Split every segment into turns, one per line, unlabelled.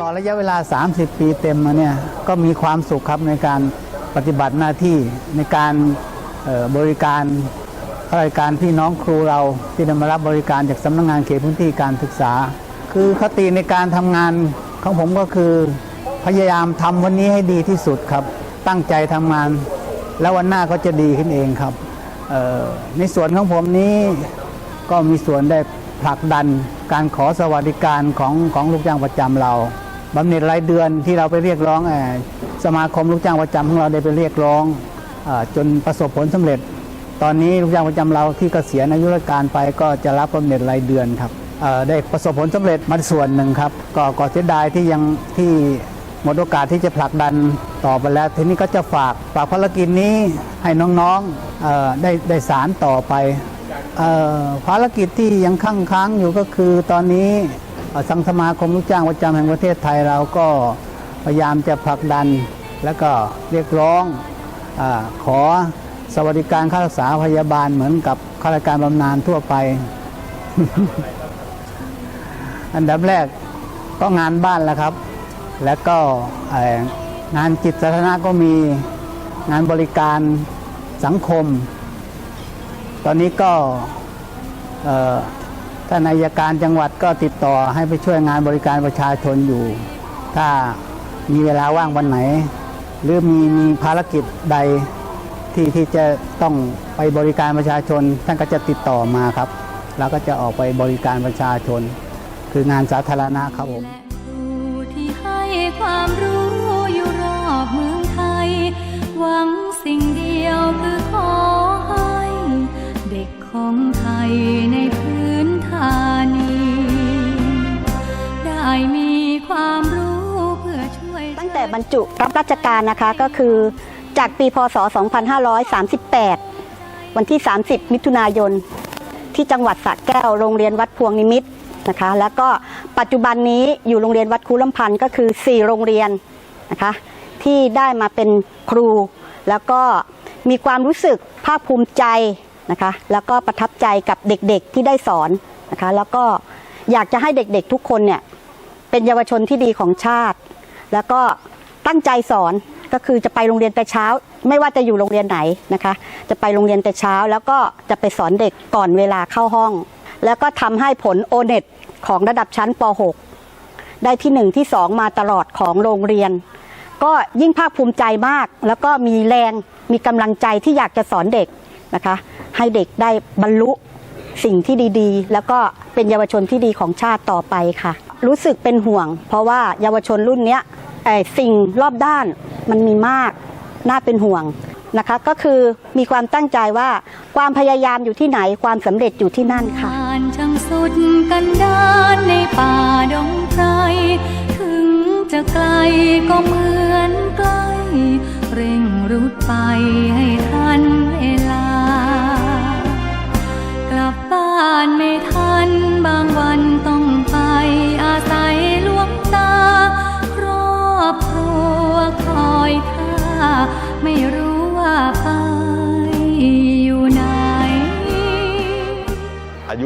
ลอดระยะเวลา 30 ปีเต็มมาเนี่ยก็มีความสุขครับในการปฏิบัติหน้าที่ในการบริการข้าราชการพี่น้องครูเราที่ได้มารับบริการจากสำนักงานเขตพื้นที่การศึกษา คือคติในการทำงานของผมก็คือ พยายามทำวันนี้ให้ดีที่สุดครับ ตั้งใจทำงาน แล้ววันหน้าก็จะดีขึ้นเองครับในส่วนของผมนี้ก็มีส่วนได้ผลักดันการขอสวัสดิการของของลูกจ้างประจำเรา บำเหน็จรายเดือนที่เราไปเรียกร้องสมาคมลูกจ้างประจำของเราได้ไปเรียกร้องจนประสบผลสำเร็จ ตอนนี้ลูกจ้างประจำเราที่เกษียณอายุราชการไปก็จะรับบำเหน็จรายเดือนครับได้ประสบผลสำเร็จมาส่วนหนึ่งครับ ก็ก็เสียดายที่ยังที่หมดโอกาสที่จะผลักดันต่อไปแล้ว ทีนี้ก็จะฝากฝากภารกิจนี้ให้น้องๆได้ได้สารต่อไปภารกิจที่ยังค้างค้างอยู่ก็คือตอนนี้ สังสมาคมลูกจ้างประจำแห่งประเทศไทยเราก็พยายามจะผลักดันแล้วก็เรียกร้องอขอสวัสดิการค่ารักษาพยาบาลเหมือนกับข้าราชการบำนาญทั่วไป อันดับแรกก็งานบ้านแล้วครับ แล้วก็งานจิตสาธารณะก็มีงานบริการสังคม ตอนนี้ก็ ท่านนายการจังหวัดก็ติดต่อให้ไปช่วยงานบริการประชาชนอยู่ ถ้ามีเวลาว่างวันไหน หรือมีมีภารกิจใดที่ที่จะต้องไปบริการประชาชน ท่านก็จะติดต่อมาครับ แล้วก็จะออกไปบริการประชาชน คืองานสาธารณะครับผม
ที่ให้ความรู้อยู่รอบเมืองไทย หวังสิ่งเดียวคือขอให้ เด็กของไทยในพื้น ความรู้เพื่อช่วย
ตั้งแต่บรรจุรับราชการนะคะก็คือ จากปีพศ 2538 วันที่ 30 มิถุนายน ที่จังหวัดสระแก้วโรงเรียนวัดพวงนิมิตนะคะ แล้วก็ปัจจุบันนี้อยู่โรงเรียนวัดคูลำพันธ์ก็คือ 4 โรงเรียนนะคะที่ได้มาเป็นครู แล้วก็มีความรู้สึกภาคภูมิใจนะคะแล้วก็ประทับใจกับเด็กๆที่ได้สอนนะคะแล้วก็อยากจะให้เด็กๆทุกคนเนี่ย เป็นเยาวชนที่ดีของชาติ แล้วก็ตั้งใจสอนก็คือจะไปโรงเรียนแต่เช้า ไม่ว่าจะอยู่โรงเรียนไหนนะคะ จะไปโรงเรียนแต่เช้า แล้วก็จะไปสอนเด็กก่อนเวลาเข้าห้อง แล้วก็ทำให้ผลโอเน็ตของระดับชั้นป .6 ได้ที่ 1 ที่ 2 มาตลอดของโรงเรียน ก็ยิ่งภาคภูมิใจมาก แล้วก็มีแรงมีกำลังใจที่อยากจะสอนเด็กนะคะ ให้เด็กได้บรรลุสิ่งที่ดีๆ แล้วก็เป็นเยาวชนที่ดีของชาติต่อไปค่ะ รู้สึกเป็นห่วง เพราะว่าเยาวชนรุ่นนี้สิ่งรอบด้านมันมีมาก น่าเป็นห่วงนะคะก็คือมีความตั้งใจว่าความพยายามอยู่ที่ไหนความสำเร็จอยู่ที่นั่นค่ะ
นช่างสุดกันดานในป่าดงไพรถึงจะไกลก็เหมือนใกล้ เร่งรุดไปให้ทันเว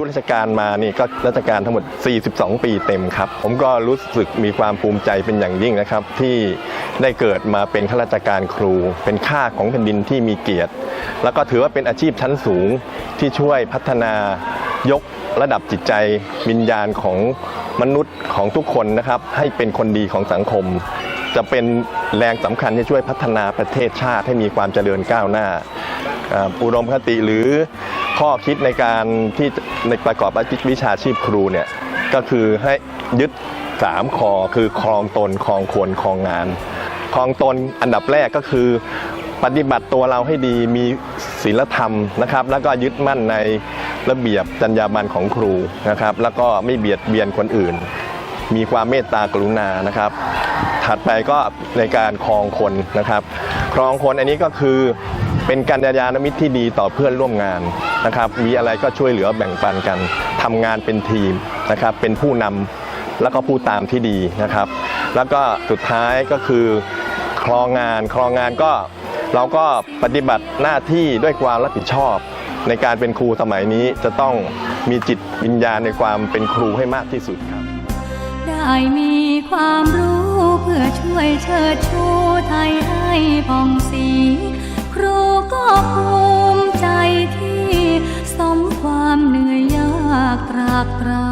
ยุรา
ชการมานี่ก็ราชการทั้งหมด 42 ปีเต็มครับ ผมก็รู้สึกมีความภูมิใจเป็นอย่างยิ่งนะครับ ที่ได้เกิดมาเป็นข้าราชการครู เป็นข้าของแผ่นดินที่มีเกียรติ แล้วก็ถือว่าเป็นอาชีพชั้นสูงที่ช่วยพัฒนายกระดับจิตใจวิญญาณของมนุษย์ของทุกคนนะครับ ให้เป็นคนดีของสังคม จะเป็นแรงสำคัญที่ช่วยพัฒนาประเทศชาติให้มีความเจริญก้าวหน้า อุดมคติหรือข้อคิดในการที่ในประกอบวิชาชีพครูเนี่ยก็คือให้ยึดสามคอคือครองตนครองควรครองงานครองตนอันดับแรกก็คือ ปฏิบัติตัวเราให้ดีมีศีลธรรมนะครับ แล้วก็ยึดมั่นในระเบียบจรรยาบรรณของครูนะครับ แล้วก็ไม่เบียดเบียนคนอื่น มีความเมตตากรุณานะครับ ถัดไปก็ในการครองคนนะครับ ครองคนอันนี้ก็คือเป็นการยานมิตรที่ดีต่อเพื่อนร่วมงานนะครับ มีอะไรก็ช่วยเหลือแบ่งปันกันทำงานเป็นทีมนะครับ เป็นผู้นำแล้วก็ผู้ตามที่ดีนะครับ แล้วก็สุดท้ายก็คือครองงานครองงานก็เราก็ปฏิบัติหน้าที่ด้วยความรับผิดชอบ ในการเป็นครูสมัยนี้จะต้องมีจิตวิญญาณในความเป็นครูให้มากที่สุดครับ
ได้มีความรู้เพื่อช่วยเชิดชูไทยให้ผ่องสี ครูก็ภูมิใจที่สมความเหนื่อยยากตรากตรา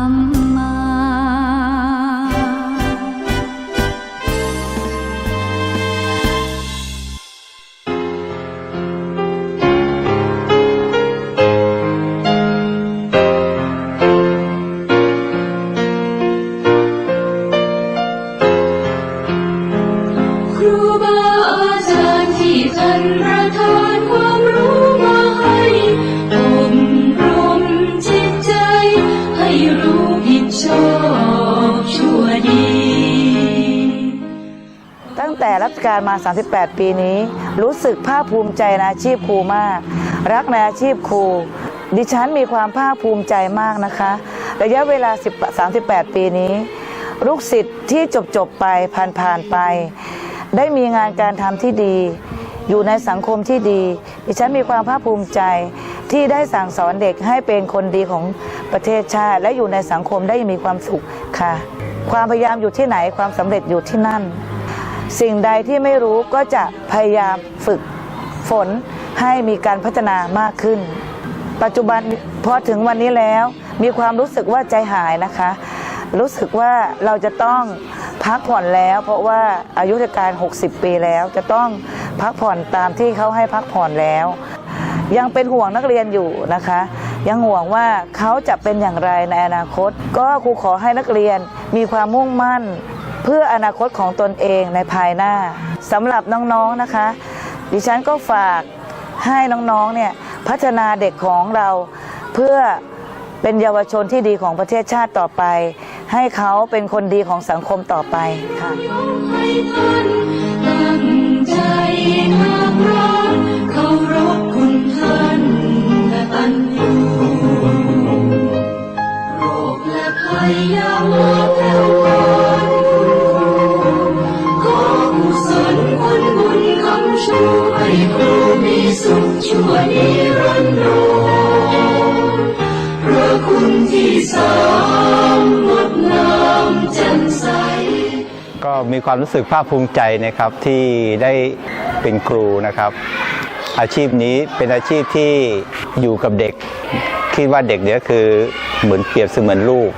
การมา 38 ปีนี้ รู้สึกภาคภูมิใจในอาชีพครูมาก รักในอาชีพครู ดิฉันมีความภาคภูมิใจมากนะคะ ระยะเวลา 38 ปีนี้ ลูกศิษย์ที่จบจบไปผ่านผ่านไป ได้มีงานการทำที่ดี อยู่ในสังคมที่ดี ดิฉันมีความภาคภูมิใจที่ได้สั่งสอนเด็กให้เป็นคนดีของประเทศชาติ และอยู่ในสังคมได้มีความสุขค่ะ ความพยายามอยู่ที่ไหนความสำเร็จอยู่ที่นั่น สิ่งใดที่ไม่รู้ก็จะพยายามฝึกฝนให้มีการพัฒนามากขึ้น ปัจจุบันพอถึงวันนี้แล้ว มีความรู้สึกว่าใจหายนะคะ รู้สึกว่าเราจะต้องพักผ่อนแล้ว เพราะว่าอายุราชการ 60 ปีแล้ว จะต้องพักผ่อนตามที่เขาให้พักผ่อนแล้ว ยังเป็นห่วงนักเรียนอยู่นะคะ ยังห่วงว่าเขาจะเป็นอย่างไรในอนาคต ก็ครูขอให้นักเรียนมีความมุ่งมั่น เพื่ออนาคตของตนเองในภายหน้าสำหรับน้องๆนะคะ ดิฉันก็ฝากให้น้องๆเนี่ยพัฒนาเด็กของเราเพื่อเป็นเยาวชนที่ดีของประเทศชาติต่อไป ให้เขาเป็นคนดีของสังคมต่อไปค่ะ
ให้ท่านตั้งใจทำร้านเคารพคุณท่านแตันยูโรคและภัยอยามาแผ่ ชูให้ครูมีสุขชั่วนิรันดรพระคุณที่สามงดงามแจ่มใส
ก็มีความรู้สึกภาคภูมิใจนะครับที่ได้เป็นครูนะครับ อาชีพนี้เป็นอาชีพที่อยู่กับเด็ก คิดว่าเด็กเนี่ยคือเหมือนเปรียบเสมือนลูก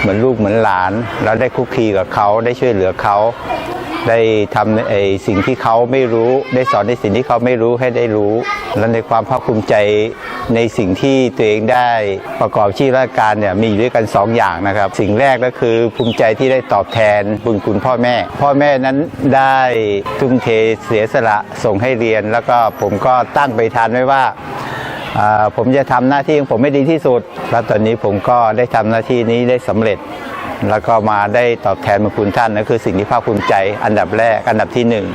เหมือนลูกเหมือนหลานแล้วได้คุกคีกับเขาได้ช่วยเหลือเขา ได้ทำในไอ้สิ่งที่เขาไม่รู้ ได้สอนในสิ่งที่เขาไม่รู้ให้ได้รู้ และในความภาคภูมิใจในสิ่งที่ตัวเองได้ประกอบชีพราชการเนี่ยมีอยู่ด้วยกันสองอย่างนะครับ สิ่งแรกก็คือภูมิใจที่ได้ตอบแทนบุญคุณพ่อแม่ พ่อแม่นั้นได้ทุ่มเทเสียสละส่งให้เรียน แล้วก็ผมก็ตั้งไปทานไว้ว่าอ่าผมจะทำหน้าที่ของผมให้ดีที่สุด แล้วตอนนี้ผมก็ได้ทำหน้าที่นี้ได้สำเร็จ แล้วก็มาได้ตอบแทนบุญคุณท่านนั่นคือสิ่งที่ภาคภูมิใจอันดับแรกอันดับที่หนึ่ง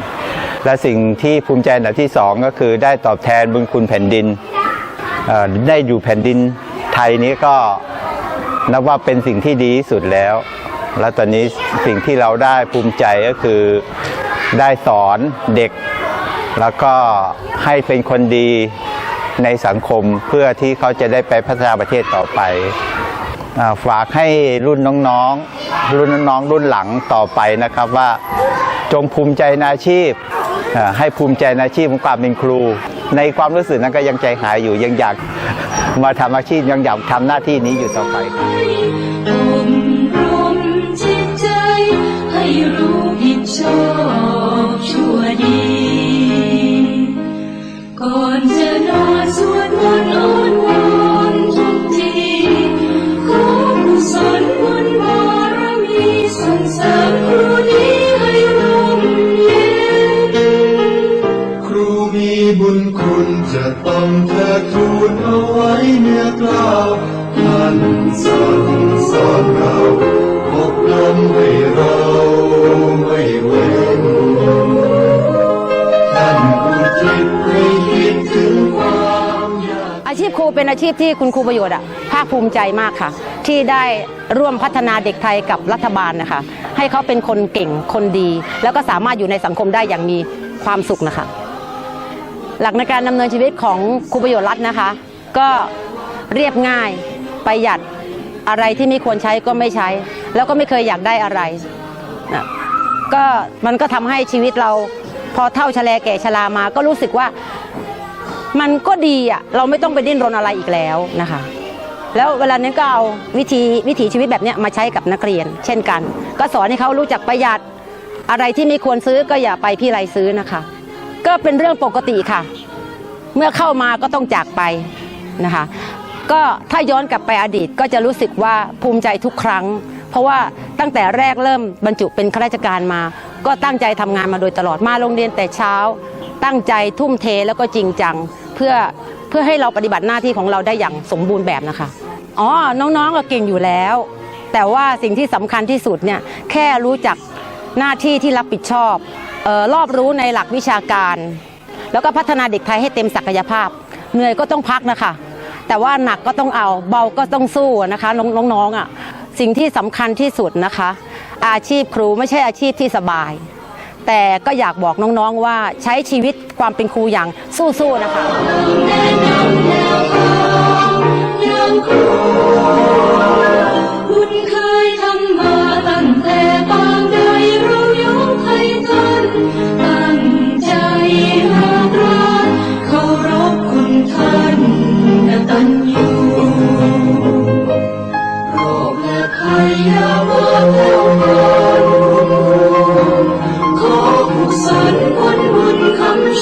และสิ่งที่ภูมิใจอันดับที่สองก็คือได้ตอบแทนบุญคุณแผ่นดินได้อยู่แผ่นดินไทยนี้ก็นับว่าเป็นสิ่งที่ดีที่สุดแล้ว แล้วตอนนี้สิ่งที่เราได้ภูมิใจก็คือได้สอนเด็ก แล้วก็ให้เป็นคนดีในสังคมเพื่อที่เขาจะได้ไปพัฒนาประเทศต่อไป ฝากให้รุ่นน้องๆ รุ่นน้องๆ รุ่นหลังต่อไปนะครับว่าจงภูมิใจในอาชีพ ให้ภูมิใจในอาชีพของความเป็นครู ในความรู้สึกนั้นก็ยังใจหายอยู่ยังอยากมาทำอาชีพยังอยากทำหน้าที่นี้อยู่ต่อไป
ก่อนจะนอนสวดมนต์อ้อนวอน บุญคุ
ณจะต้องเทิดทูนเอาไว้เนื้อกล้าวท่านสั่งสอนเราอบรมให้เราไม่เว้นท่านอุทิศให้คิดถึงความยาก
อาชีพครูเป็นอาชีพที่คุณครูประโยชน์อะภาคภูมิใจมากค่ะ ที่ได้ร่วมพัฒนาเด็กไทยกับรัฐบาลนะคะ ให้เขาเป็นคนเก่งคนดี แล้วก็สามารถอยู่ในสังคมได้อย่างมีความสุขนะคะ หลักในการดำเนินชีวิตของครูประโยชน์รัฐนะคะ ก็เรียบง่ายประหยัดอะไรที่ไม่ควรใช้ก็ไม่ใช้ แล้วก็ไม่เคยอยากได้อะไรนะก็มันก็ทำให้ชีวิตเราพอเท่าชะแลแก่ชรามา ก็รู้สึกว่ามันก็ดีอะเราไม่ต้องไปดิ้นรนอะไรอีกแล้วนะคะ แล้วเวลานั้นก็เอาวิธีวิถีชีวิตแบบเนี้ยมาใช้กับนักเรียน เช่นกัน ก็สอนให้เขารู้จักประหยัดอะไรที่ไม่ควรซื้อก็อย่าไปพี่ไรซื้อนะคะ ก็เป็นเรื่องปกติค่ะ เมื่อเข้ามาก็ต้องจากไปนะคะ ก็ถ้าย้อนกลับไปอดีตก็จะรู้สึกว่าภูมิใจทุกครั้ง เพราะว่าตั้งแต่แรกเริ่มบรรจุเป็นข้าราชการมา ก็ตั้งใจทำงานมาโดยตลอดมาโรงเรียนแต่เช้า ตั้งใจทุ่มเทแล้วก็จริงจังเพื่อเพื่อให้เราปฏิบัติหน้าที่ของเราได้อย่างสมบูรณ์แบบนะคะอ๋อน้องๆก็เก่งอยู่แล้ว แต่ว่าสิ่งที่สำคัญที่สุดเนี่ยแค่รู้จักหน้าที่ที่รับผิดชอบ รอบรู้ในหลักวิชาการ แล้วก็พัฒนาเด็กไทยให้เต็มศักยภาพ เหนื่อยก็ต้องพักนะคะ แต่ว่าหนักก็ต้องเอาเบาก็ต้องสู้นะคะน้องๆอะสิ่งที่สำคัญที่สุดนะคะ อาชีพครูไม่ใช่อาชีพที่สบาย แต่ก็อยากบอกน้องๆว่าใช้ชีวิตความเป็นครูอย่างสู้ๆนะคะ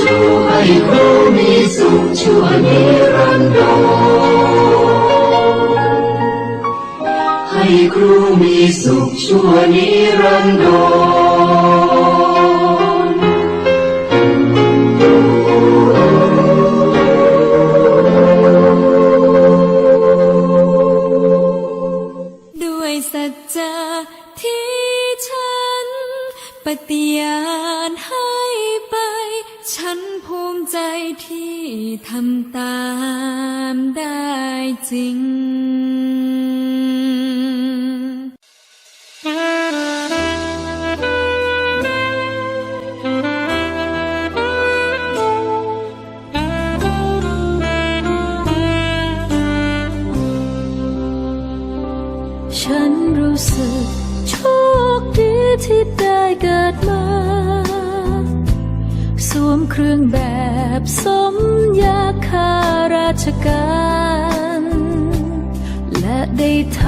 ชูให้ครูมีสุขชั่วนิรันดรให้ครูมีสุขชั่วนิรันดร
ด้วยสัจจะที่ฉันปฏิญา ทำตามได้จริง ฉันรู้สึกโชคดีที่ได้เกิดมา สวมเครื่องแบบ สมยาข้าราชการ และได้ท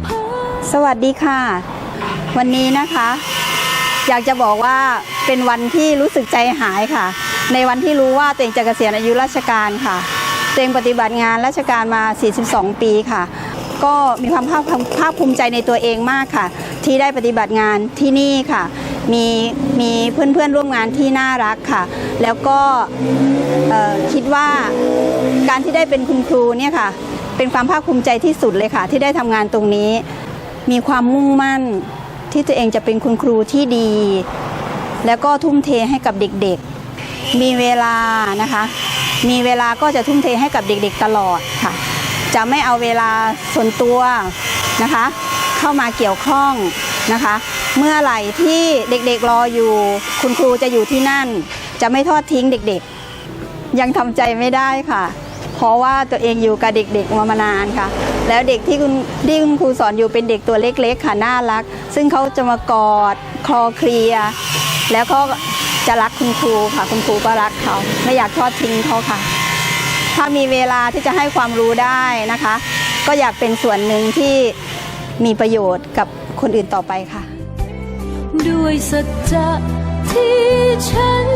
ำ
สวัสดีค่ะ วันนี้นะคะ อยากจะบอกว่าเป็นวันที่รู้สึกใจหายค่ะ ในวันที่รู้ว่าตัวเองจะเกษียณอายุราชการค่ะตัวเองปฏิบัติงานราชการมา 42 ปีค่ะ ก็มีความภาคภาคภูมิใจในตัวเองมากค่ะ ที่ได้ปฏิบัติงานที่นี่ค่ะ มีมีเพื่อนเพื่อนๆร่วมงานที่น่ารักค่ะ แล้วก็คิดว่าการที่ได้เป็นคุณครูเนี่ยค่ะ เป็นความภาคภูมิใจที่สุดเลยค่ะ ที่ได้ทำงานตรงนี้ มีความมุ่งมั่นที่ตัวเองจะเป็นคุณครูที่ดี แล้วก็ทุ่มเทให้กับเด็กๆ มีเวลานะคะ มีเวลาก็จะทุ่มเทให้กับเด็กๆตลอดค่ะ จะไม่เอาเวลาส่วนตัวนะคะ เข้ามาเกี่ยวข้องนะคะ เมื่อไหร่ที่เด็กๆรออยู่ คุณครูจะอยู่ที่นั่น จะไม่ทอดทิ้งเด็กๆ ยังทำใจไม่ได้ค่ะ เพราะว่าตัวเองอยู่กับเด็กๆมามานานค่ะ แล้วเด็กที่คุณที่คุณครูสอนอยู่เป็นเด็กตัวเล็กๆค่ะน่ารัก ซึ่งเขาจะมากอดคลอเคลีย แล้วก็จะรักคุณครูค่ะคุณครูก็รักเขาไม่อยากทอดทิ้งเขาค่ะ ถ้ามีเวลาที่จะให้ความรู้ได้นะคะ ก็อยากเป็นส่วนหนึ่งที่มีประโยชน์กับคนอื่นต่อไปค่ะ
ด้วยสัจจะที่ฉัน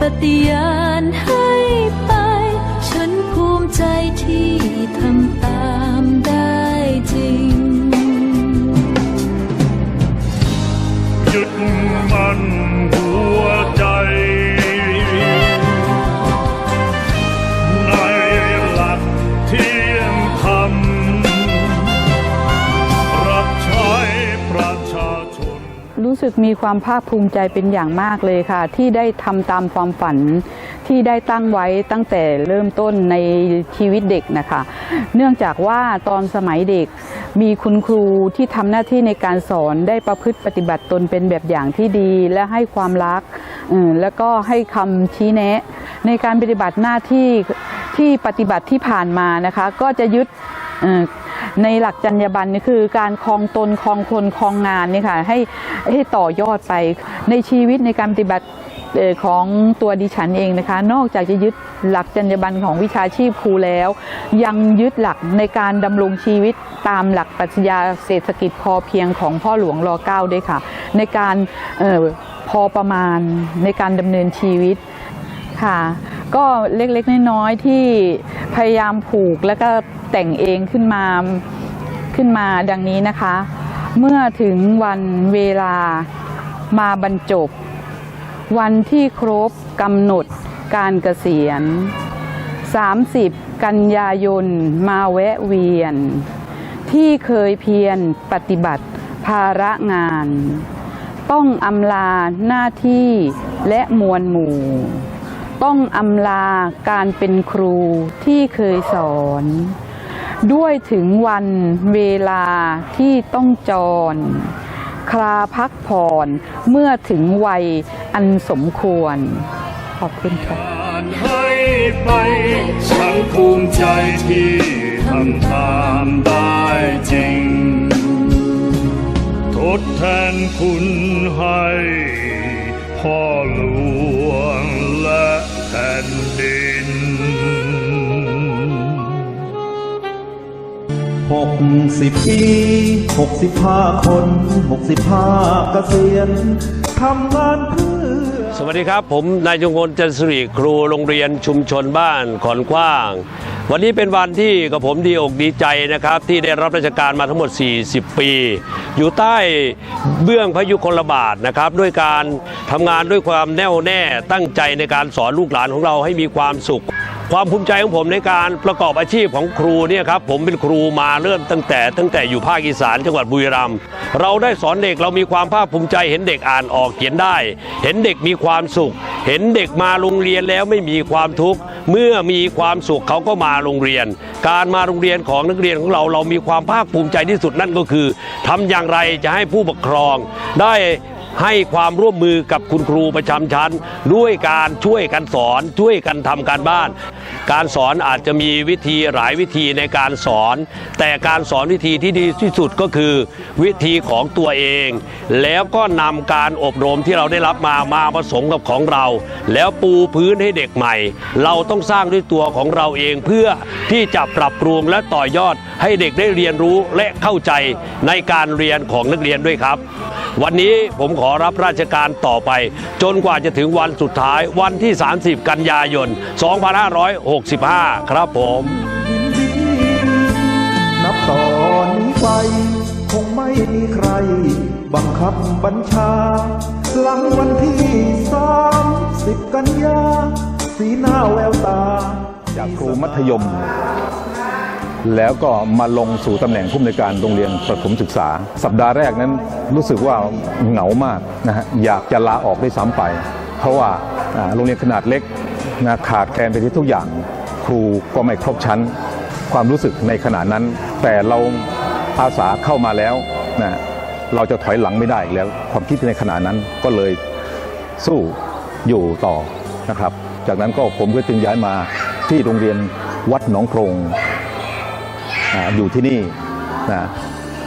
ปฏิญาณให้ไป ฉันภูมิใจที่ทำตามได้จริง
ยึดมัน รู้
สึกมีความภาคภูมิใจเป็นอย่างมากเลยค่ะ ที่ได้ทำตามความฝันที่ได้ตั้งไว้ตั้งแต่เริ่มต้นในชีวิตเด็กนะคะ เนื่องจากว่าตอนสมัยเด็กมีคุณครูที่ทำหน้าที่ในการสอนได้ประพฤติปฏิบัติตนเป็นแบบอย่างที่ดี และให้ความรักแล้วก็ให้คำชี้แนะ ในการปฏิบัติหน้าที่ที่ปฏิบัติที่ผ่านมานะคะ ก็จะยึด ในหลักจรรยาบรรณนี่คือการคลองตนคลองคนคลองงานนี่ค่ะให้ให้ต่อยอดไปในชีวิตในการปฏิบัติของตัวดิฉันเองนะคะ นอกจากจะยึดหลักจรรยาบรรณของวิชาชีพครูแล้ว ยังยึดหลักในการดำรงชีวิตตามหลักปรัชญาเศรษฐกิจพอเพียงของพ่อหลวงรอเก้าด้วยค่ะ ในการออพอประมาณในการดำเนินชีวิตค่ะ ก็เล็กๆน้อยๆที่พยายามผูกแล้วก็ แต่งเองขึ้นมาขึ้นมาดังนี้นะคะ เมื่อถึงวันเวลามาบรรจบ วันที่ครบกำหนดการเกษียณ 30 กันยายนมาแวะเวียน ที่เคยเพียรปฏิบัติภาระงาน ต้องอำลาหน้าที่และมวลหมู่ ต้องอำลาการเป็นครูที่เคยสอน ด้วยถึงวันเวลาที่ต้องจร คลาพักผ่อนเมื่อถึงวัยอันสมควร ขอบคุณค่ะ
ให้ไปฉันภูมิใจที่ทำตามได้จริง ทดแทนคุณให้พ่อหลว
หกสิบปีหกสิบห้าคนหกสิบห้าเกษียณทำงานเพื่อ
สวัสดีครับ ผมนายจงกลจันทร์สิริครูโรงเรียนชุมชนบ้านขอนกว้าง วันนี้เป็นวันที่กับผมดีอกดีใจนะครับ ที่ได้รับราชการมาทั้งหมด 40 ปี อยู่ใต้เบื้องพระยุคลบาทนะครับ ด้วยการทำงานด้วยความแน่วแน่ตั้งใจในการสอนลูกหลานของเราให้มีความสุข ความภูมิใจของผมในการประกอบอาชีพของครูเนี่ยครับผมเป็นครูมาเริ่มตั้งแต่ตั้งแต่อยู่ภาคอีสานจังหวัดบุรีรัมย์เราได้สอนเด็กเรามีความภาคภูมิใจเห็นเด็กอ่านออกเขียนได้ เห็นเด็กมีความสุข เห็นเด็กมาโรงเรียนแล้วไม่มีความทุกข์เมื่อมีความสุขเขาก็มาโรงเรียน การมาโรงเรียนของนักเรียนของเราเรามีความภาคภูมิใจที่สุดนั่นก็คือทำอย่างไรจะให้ผู้ปกครองได้ ให้ความร่วมมือกับคุณครูประจำชั้น ด้วยการช่วยกันสอนช่วยกันทำการบ้าน การสอนอาจจะมีวิธีหลายวิธีในการสอน แต่การสอนวิธีที่ดีที่สุดก็คือ วิธีของตัวเอง แล้วก็นำการอบรมที่เราได้รับมามาผสมกับของเรา แล้วปูพื้นให้เด็กใหม่ เราต้องสร้างด้วยตัวของเราเองเพื่อที่จะปรับปรุงและต่อยอด ให้เด็กได้เรียนรู้และเข้าใจในการเรียนของนักเรียนด้วยครับ วันนี้ผมขอรับราชการต่อไป จนกว่าจะถึงวันสุดท้ายวันที่ 30 กันยายน 2565 ครับผม
นับตอนนี้ไป คงไม่มีใคร บังคับบัญชา หลังวันที่สามสิบกันยา สีหน้าแววตา
จากครูมัธยม แล้วก็มาลงสู่ตำแหน่งผู้อำนวยการโรงเรียนประถมศึกษา สัปดาห์แรกนั้นรู้สึกว่าเหงามากนะฮะอยากจะลาออกได้ซ้ำไป เพราะว่าอ่าโรงเรียนขนาดเล็กนะขาดแคลนไปที่ทุกอย่าง ครูก็ไม่ครบชั้น ความรู้สึกในขณะนั้น แต่เราอาสาเข้ามาแล้วนะเราจะถอยหลังไม่ได้อีกแล้ว ความคิดในขณะนั้นก็เลยสู้อยู่ต่อนะครับ จากนั้นก็ผมก็จึงย้ายมาที่โรงเรียนวัดหนองโพรง อยู่ที่นี่นะ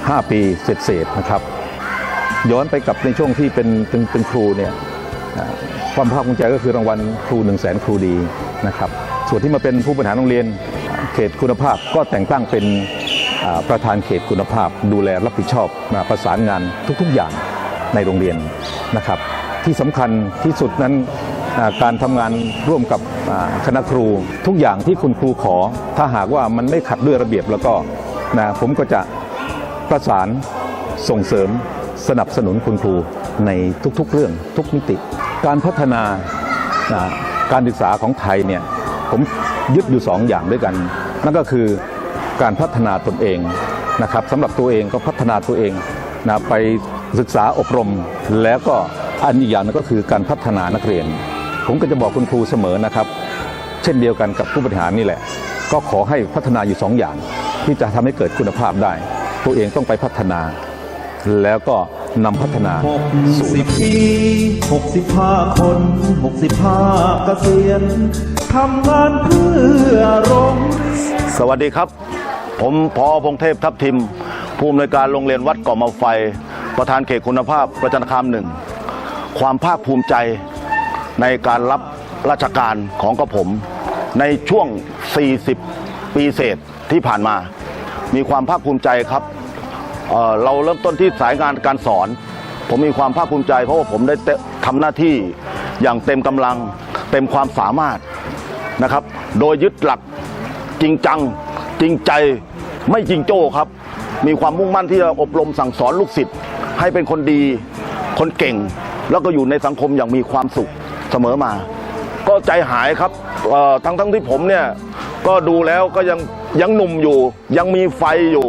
ห้าปีเศษนะครับ ย้อนไปกับในช่วงที่เป็นเป็นเป็นครูเนี่ยความภาคภูมิใจก็คือรางวัลครู1นึ่งแสนครูดีนะครับ ส่วนที่มาเป็นผู้บริหารโรงเรียนเขตคุณภาพก็แต่งตั้งเป็นประธานเขตคุณภาพ ดูแลรับผิดชอบประสานงานทุกๆอย่างในโรงเรียนนะครับ ที่สำคัญที่สุดนั้น การทำงานร่วมกับคณะครู ทุกอย่างที่คุณครูขอ ถ้าหากว่ามันไม่ขัดด้วยระเบียบแล้วก็นะผมก็จะประสานส่งเสริมสนับสนุนคุณครูในทุกๆเรื่องทุกมิติ การพัฒนาการศึกษาของไทยเนี่ยผมยึดอยู่สองอย่างด้วยกัน นั่นก็คือการพัฒนาตนเองนะครับสำหรับตัวเองก็พัฒนาตัวเองนะไปศึกษาอบรมแล้วก็อันอีกอย่างนึงก็คือการพัฒนานักเรียน ผมก็จะบอกคุณครูเสมอนะครับ เช่นเดียวกันกับผู้บริหารนี่แหละ ก็ขอให้พัฒนาอยู่สองอย่าง ที่จะทำให้เกิดคุณภาพได้ ตัวเองต้องไปพัฒนา แล้วก็นำพัฒนาสู่
สิบปีหกสิบห้าคนหกสิบห้าเกษียณทำงานเพื่อโรงเรียน
สวัสดีครับ ผมพอพงเทพทัพทิม ผู้อำนวยการโรงเรียนวัดเกาะมาไฟ ประธานเขตคุณภาพประจันตคามหนึ่ง ความภาคภูมิใจ ในการรับราชการของกระผม ในช่วง 40 ปีเศษที่ผ่านมา มีความภาคภูมิใจครับเเราเริ่มต้นที่สายงานการสอน ผมมีความภาคภูมิใจ เพราะว่าผมได้ทำหน้าที่อย่างเต็มกำลังเต็มความสามารถนะครับ โดยยึดหลักจริงจังจริงใจไม่จริงโจ้ครับ มีความมุ่งมั่นที่จะอบรมสั่งสอนลูกศิษย์ให้เป็นคนดีคนเก่ง แล้วก็อยู่ในสังคมอย่างมีความสุข เสมอมา ก็ใจหายครับทั้งทั้งที่ผมเนี่ยก็ดูแล้วก็ยังยังหนุ่มอยู่ ยังมีไฟอยู่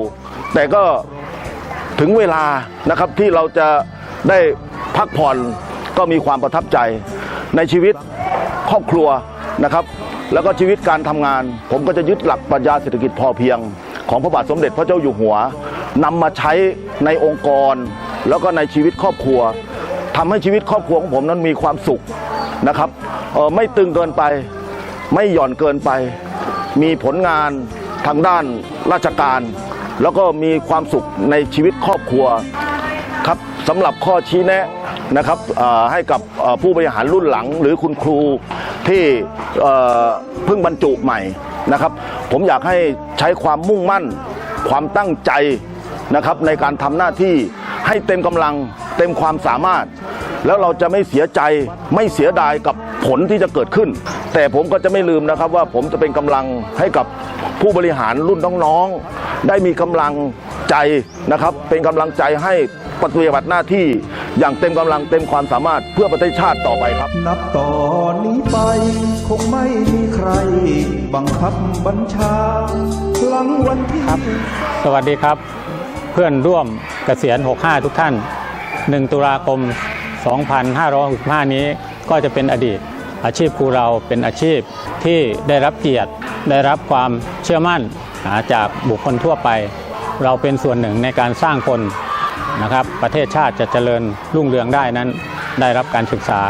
แต่ก็ถึงเวลานะครับที่เราจะได้พักผ่อนก็มีความประทับใจในชีวิตครอบครัวนะครับ แล้วก็ชีวิตการทำงาน ผมก็จะยึดหลักปรัชญาเศรษฐกิจพอเพียง ของพระบาทสมเด็จพระเจ้าอยู่หัวนำมาใช้ในองค์กร แล้วก็ในชีวิตครอบครัว ทำให้ชีวิตครอบครัวของผมนั้นมีความสุขนะครับไม่ตึงเกินไป ไม่หย่อนเกินไป มีผลงานทางด้านราชการ แล้วก็มีความสุขในชีวิตครอบครัวครับสำหรับข้อชี้แนะนะครับให้กับผู้บริหารรุ่นหลัง หรือคุณครูที่เพิ่งบรรจุใหม่นะครับ ผมอยากให้ใช้ความมุ่งมั่น ความตั้งใจนะครับในการทำหน้าที่ให้เต็มกำลังเต็มความสามารถ แล้วเราจะไม่เสียใจไม่เสียดายกับผลที่จะเกิดขึ้น แต่ผมก็จะไม่ลืมนะครับว่าผมจะเป็นกำลังให้กับผู้บริหารรุ่นน้องๆ ได้มีกำลังใจนะครับ เป็นกำลังใจให้ปฏิบัติหน้าที่อย่างเต็มกำลังเต็มความสามารถเพื่อประเทศชาติต่อไปครับ
นับต่อนนี้ไป คงไม่มีใคร บังคับบัญชาหลังวันที่
สวัสดีครับ เพื่อนร่วมเกษียณ 65 ทุกท่าน 1 ตุลาคม 2565 นี้ก็จะเป็นอดีตอาชีพครูเราเป็นอาชีพที่ได้รับเกียรติได้รับความเชื่อมั่นจากบุคคลทั่วไป เราเป็นส่วนหนึ่งในการสร้างคนนะครับ ประเทศชาติจะเจริญรุ่งเรืองได้นั้น ได้รับการศึกษา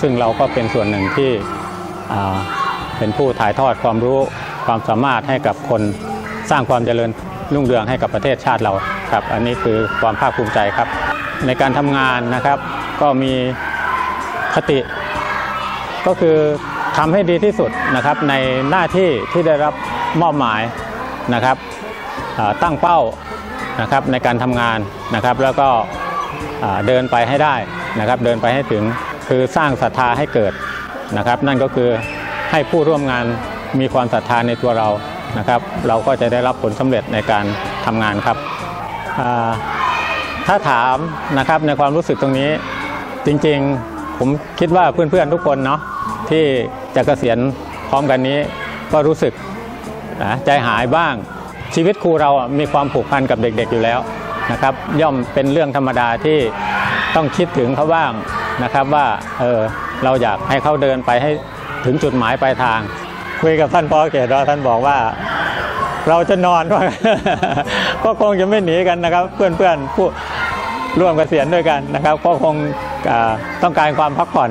ซึ่งเราก็เป็นส่วนหนึ่งที่เป็นผู้ถ่ายทอดความรู้ความสามารถให้กับคนสร้างความเจริญรุ่งเรืองให้กับประเทศชาติเราครับ อันนี้คือความภาคภูมิใจครับ ในการทำงานนะครับ ก็มีคติ ก็คือทำให้ดีที่สุดนะครับในหน้าที่ที่ได้รับมอบหมายนะครับตั้งเป้านะครับในการทำงานนะครับ แล้วก็เดินไปให้ได้นะครับ เดินไปให้ถึงคือสร้างศรัทธาให้เกิดนะครับ นั่นก็คือให้ผู้ร่วมงานมีความศรัทธาในตัวเรานะครับ เราก็จะได้รับผลสำเร็จในการทำงานครับถ้าถามนะครับในความรู้สึกตรงนี้ จริงๆผมคิดว่าเพื่อนๆทุกคนเนาะที่จะเกษียณพร้อมกันนี้ ก็รู้สึกนะใจหายบ้าง ชีวิตครูเรามีความผูกพันกับเด็กๆอยู่แล้วนะครับย่อมเป็นเรื่องธรรมดาที่ต้องคิดถึงเขาบ้างนะครับว่าเออเราอยากให้เขาเดินไปให้ถึงจุดหมายปลายทาง คุยกับท่านพ่อเกตว่าท่านบอกว่า เราจะนอนว่าก็คงจะไม่หนีกันนะครับ เพื่อนๆผู้ร่วมเกษียณด้วยกันนะครับ ก็คง ต้องการความพักผ่อน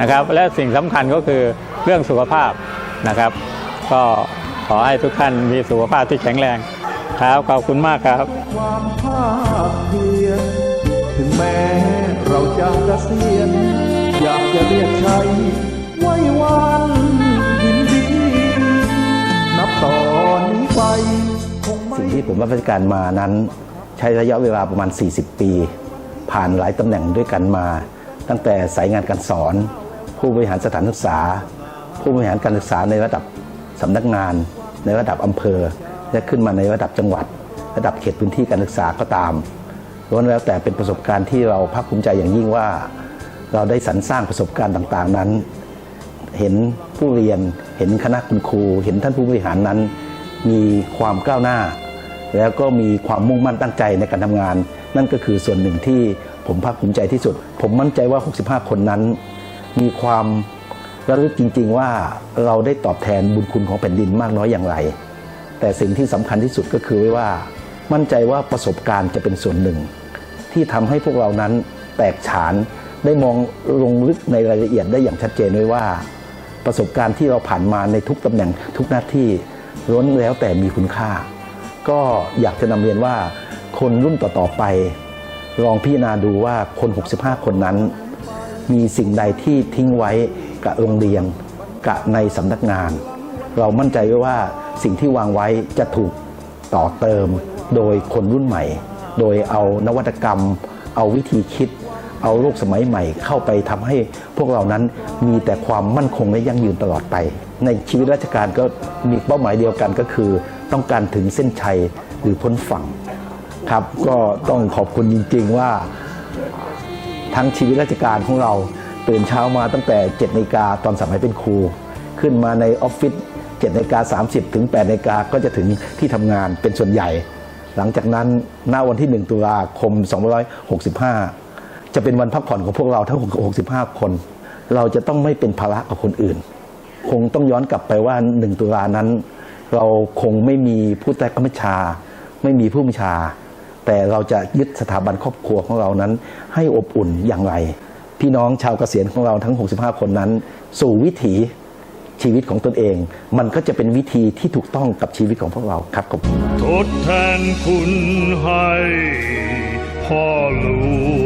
นะครับ และสิ่งสำคัญก็คือเรื่องสุขภาพนะครับ ก็ขอให้ทุกท่านมีสุขภาพที่แข็งแรงครับขอบคุณมากครับ
ความภาคเพียรถึงแม้เราจะเกษียณอยากจะเรียกใช้ไว้วันยินดีนับต่อนนี้ไปคงไม่
สิ่งที่ผมรับราชการมานั้น ใช้ระยะเวลาประมาณ 40 ปี ผ่านหลายตำแหน่งด้วยกันมา ตั้งแต่สายงานการสอน ผู้บริหารสถานศึกษา ผู้บริหารการศึกษาในระดับสำนักงาน ในระดับอำเภอ และขึ้นมาในระดับจังหวัด ระดับเขตพื้นที่การศึกษาก็ตามล้วนแล้วแต่เป็นประสบการณ์ที่เราภาคภูมิใจอย่างยิ่งว่า เราได้สรรสร้างประสบการณ์ต่างๆนั้น เห็นผู้เรียนเห็นคณะคุณครู เห็นท่านผู้บริหารนั้น มีความก้าวหน้า แล้วก็มีความมุ่งมั่นตั้งใจในการทำงาน นั่นก็คือส่วนหนึ่งที่ผมภาคภูมิใจที่สุด ผมมั่นใจว่า 65 คนนั้น มีความแล้วรู้จริง ๆ ว่าเราได้ตอบแทนบุญคุณของแผ่นดินมากน้อยอย่างไร แต่สิ่งที่สำคัญที่สุดก็คือไว้ว่า มั่นใจว่าประสบการณ์จะเป็นส่วนหนึ่ง ที่ทำให้พวกเรานั้นแตกฉานได้มองลงลึกในรายละเอียดได้อย่างชัดเจนไว้ว่า ประสบการณ์ที่เราผ่านมาในทุกตำแหน่งทุกหน้าที่ล้วนแล้วแต่มีคุณค่า ก็อยากจะนำเรียนว่า คนรุ่นต่อๆไป ลองพิจารณาดูว่าคน 65 คนนั้น มีสิ่งใดที่ทิ้งไว้กับโรงเรียนกับในสำนักงาน เรามั่นใจว้ว่าสิ่งที่วางไว้จะถูกต่อเติมโดยคนรุ่นใหม่ โดยเอานวัตกรรม เอาวิธีคิด เอาโลกสมัยใหม่เข้าไปทำให้พวกเรานั้นมีแต่ความมั่นคงและยั่งยืนตลอดไป ในชีวิตราชการก็มีเป้าหมายเดียวกันก็คือ ต้องการถึงเส้นชัยหรือพ้นฝั่ง ครับก็ต้องขอบคุณจริง ๆ ว่า ทั้งชีวิตราชการของเราตื่นเช้ามาตั้งแต่7นาฬิกาตอนสมัยเป็นครู ขึ้นมาในออฟฟิศ7นาฬิกา30 ถึง8นาฬิกาก็จะถึงที่ทำงานเป็นส่วนใหญ่ หลังจากนั้นหน้าวันที่ 1 ตุลาคม 2565 จะเป็นวันพักผ่อนของพวกเราทั้ง 65 คน เราจะต้องไม่เป็นภาระกับคนอื่น คงต้องย้อนกลับไปว่า 1 ตุลานั้น เราคงไม่มีผู้ใต้บัญชา ไม่มีผู้บัญชา แต่เราจะยึดสถาบันครอบครัวของเรานั้น ให้อบอุ่นอย่างไร พี่น้องชาวเกษียณของเราทั้ง 65 คนนั้น สู่วิถีชีวิตของตนเอง มันก็จะเป็นวิธีที่ถูกต้องกับชีวิตของพวกเราครับผม
ทดแทนคุณให้พ่อหลวง